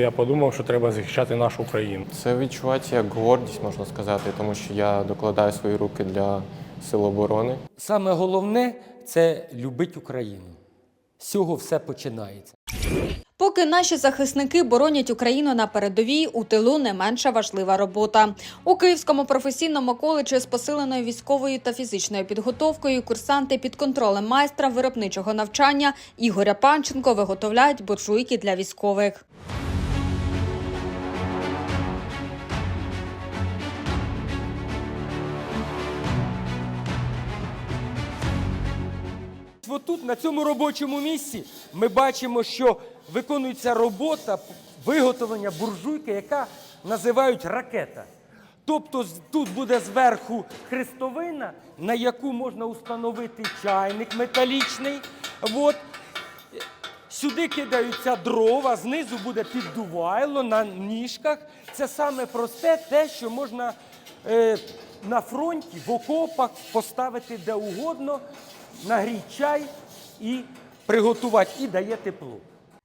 Я подумав, що треба захищати нашу Україну. Це відчувається як гордість, можна сказати, тому що я докладаю свої руки для сил оборони. Саме головне це любити Україну. З цього все починається. Поки наші захисники боронять Україну на передовій, у тилу не менша важлива робота. У Київському професійному коледжі з посиленою військовою та фізичною підготовкою курсанти під контролем майстра виробничого навчання Ігоря Панченко виготовляють буржуйки для військових. От тут, на цьому робочому місці, ми бачимо, що виконується робота виготовлення буржуйки, яка називають ракета. Тобто тут буде зверху хрестовина, на яку можна установити чайник металічний. От. Сюди кидаються дрова, знизу буде піддувайло на ніжках. Це саме просте те, що можна е, на фронті, в окопах поставити де угодно, нагріти чай і приготувати, і дає тепло.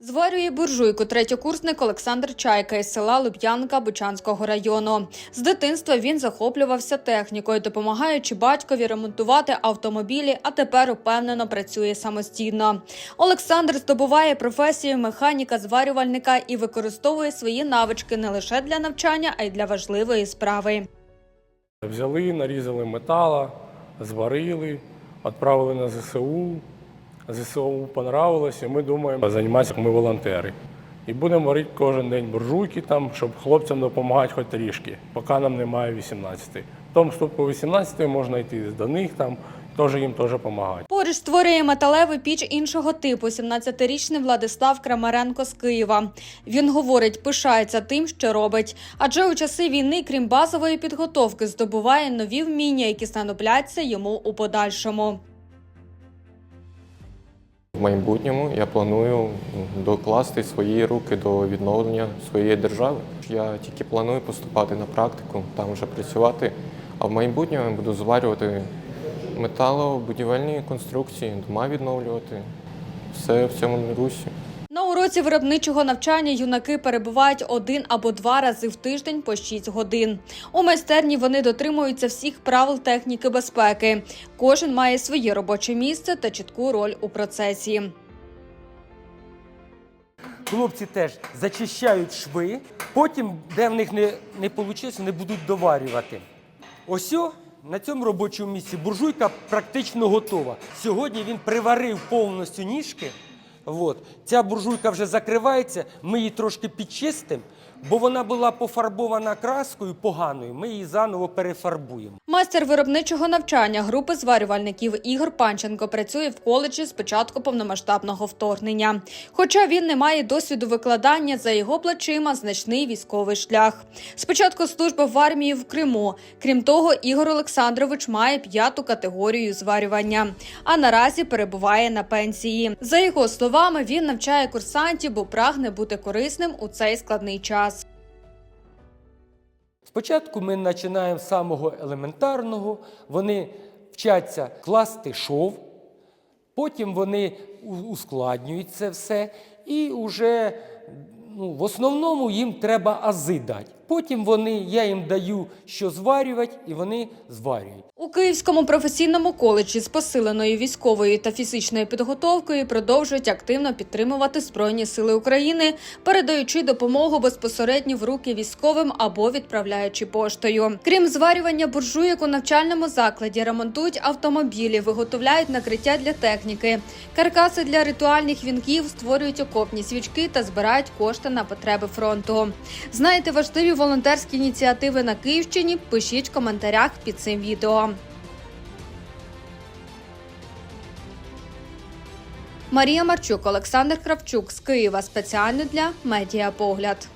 Зварює буржуйку третьокурсник Олександр Чайка із села Луб'янка Бучанського району. З дитинства він захоплювався технікою, допомагаючи батькові ремонтувати автомобілі, а тепер упевнено працює самостійно. Олександр здобуває професію механіка зварювальника і використовує свої навички не лише для навчання, а й для важливої справи. Взяли, нарізали метала, зварили, відправили на ЗСУ. ЗСУ понравилося, ми думаємо займатися ми волонтери. І будемо варити кожен день буржуйки, там, щоб хлопцям допомагати хоч трішки, поки нам немає 18. Тому що по 18 можна йти до них, там, теж їм теж допомагати. Поруч створює металевий піч іншого типу 17-річний Владислав Крамаренко з Києва. Він говорить, пишається тим, що робить. Адже у часи війни, крім базової підготовки, здобуває нові вміння, які знадобляться йому у подальшому. В майбутньому я планую докласти свої руки до відновлення своєї держави. Я тільки планую поступати на практику, там вже працювати. А в майбутньому я буду зварювати металобудівельні конструкції, дома відновлювати. Все в цьому русі. На уроці виробничого навчання юнаки перебувають один або два рази в тиждень по 6 годин. У майстерні вони дотримуються всіх правил техніки безпеки. Кожен має своє робоче місце та чітку роль у процесі. Хлопці теж зачищають шви, потім, де в них не, не вийшло, вони будуть доварювати. Ось на цьому робочому місці буржуйка практично готова. Сьогодні він приварив повністю ніжки. От. Ця буржуйка вже закривається, ми її трошки підчистимо, бо вона була пофарбована краскою поганою, ми її заново перефарбуємо. Майстер виробничого навчання групи зварювальників Ігор Панченко працює в коледжі з початку повномасштабного вторгнення. Хоча він не має досвіду викладання, за його плечима значний військовий шлях. Спочатку служба в армії в Криму. Крім того, Ігор Олександрович має п'яту категорію зварювання, а наразі перебуває на пенсії. За його словами, він навчає курсантів, бо прагне бути корисним у цей складний час. Спочатку ми починаємо з самого елементарного, вони вчаться класти шов, потім вони ускладнюють це все, і вже ну, в основному їм треба ази дати. Потім вони, я їм даю, що зварювати, і вони зварюють. У Київському професійному коледжі з посиленою військовою та фізичною підготовкою продовжують активно підтримувати Збройні сили України, передаючи допомогу безпосередньо в руки військовим або відправляючи поштою. Крім зварювання буржуйок у навчальному закладі, ремонтують автомобілі, виготовляють накриття для техніки, каркаси для ритуальних вінків, створюють окопні свічки та збирають кошти на потреби фронту. Знаєте важливі волонтерські ініціативи на Київщині? Пишіть в коментарях під цим відео. Марія Марчук, Олександр Кравчук з Києва спеціально для Медіапогляд.